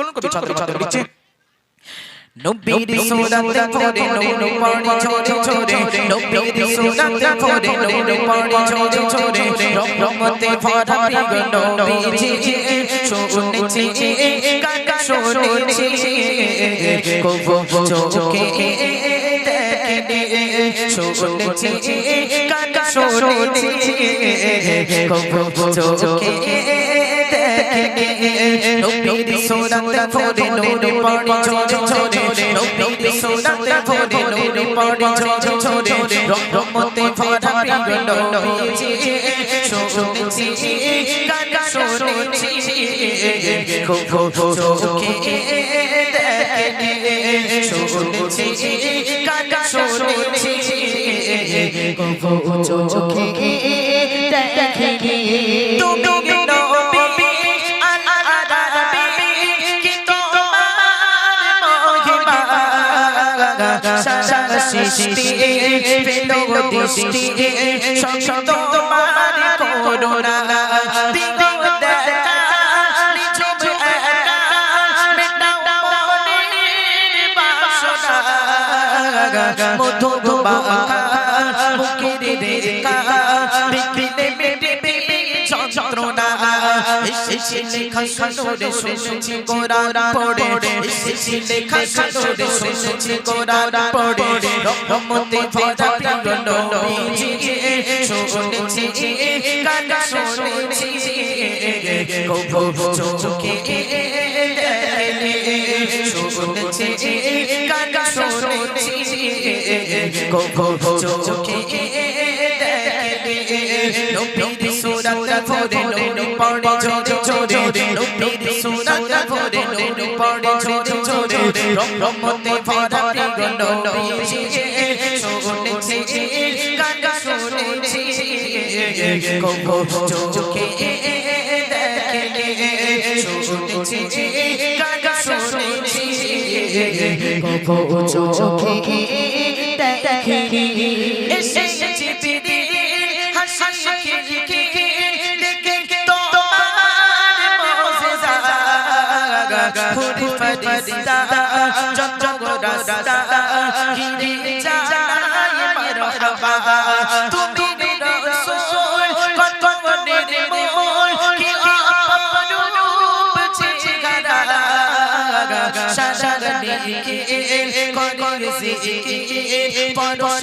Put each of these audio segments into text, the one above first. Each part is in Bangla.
চলুন কবি ছাত্র ছাত্র দিচ্ছে নবীর সুরাতে পড়ে নুন পড়ে ছোড়ে ছোড়ে নবীর সুরাতে পড়ে নুন পড়ে ছোড়ে ছোড়ে রহমতে ভরা প্রিয় নবীজি শুনেছি কাকা শুনেছি কবু চোখে শুনেছি কাকা শুনেছি কবু চোখে নবীর সুরাতে পড়ে নুন পড়ে ছোড়ে ছোড়ে নবীর সুরাতে পড়ে নুন পড়ে ছোড়ে ছোড়ে রহমতে ভরা প্রিয় নবীজি শুনেছি কাকা শুনেছি খুব চোখে দেখে শুনেছি কাকা শুনেছি খুব চোখে দেখে সারা সৃষ্টি পেল দৃষ্টি সব তোমার করুণা মধু বাঁকা মুখের রেখা বিপিনে বেবে বেবে যন্ত্রণা এসেছি লেখা সাদরে শুনেছি কোরআন পড়ে এসেছি লেখা সাদরে শুনেছি কোরআন পড়ে রহমতে ভরা প্রিয় নবীজি শুনেছি গান শুনেছি কবু চোখে শুনেছি গান শুনেছি কবু চোখে নবীর সুরাত পড়ে নুন পড়ে ছোড়ে ছোড়ে নবীর সুরাত পড়ে নুন পড়ে ছোড়ে ছোড়ে রহমতে ভরা প্রিয় নবীজি শুনেছি গান শুনেছি কবু চোখে শুনেছি গান শুনেছি কবু চোখে দেখে ফরিস্তা চঞ্চল রাস্তা ঘিরে যায় মারহাবা তুমি সারা দিকে করে পরশ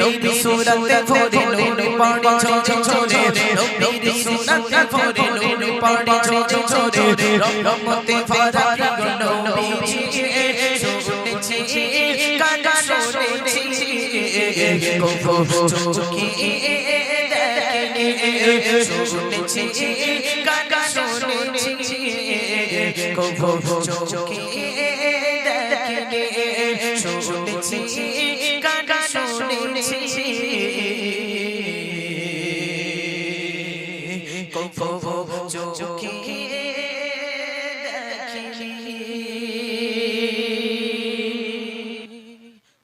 নবীর সুরাতে ভরে নুন পড়ে ছোড়ে ছোড়ে নবীর সুরাতে ভরে নুন পড়ে ছোড়ে ছোড়ে রহমতে ভরা নবীজি, শুনেছি কাকা শুনেছি, কবু চোখে দেখে শুনেছি কাকা শুনেছি, কবু চোখে দেখে শুনেছি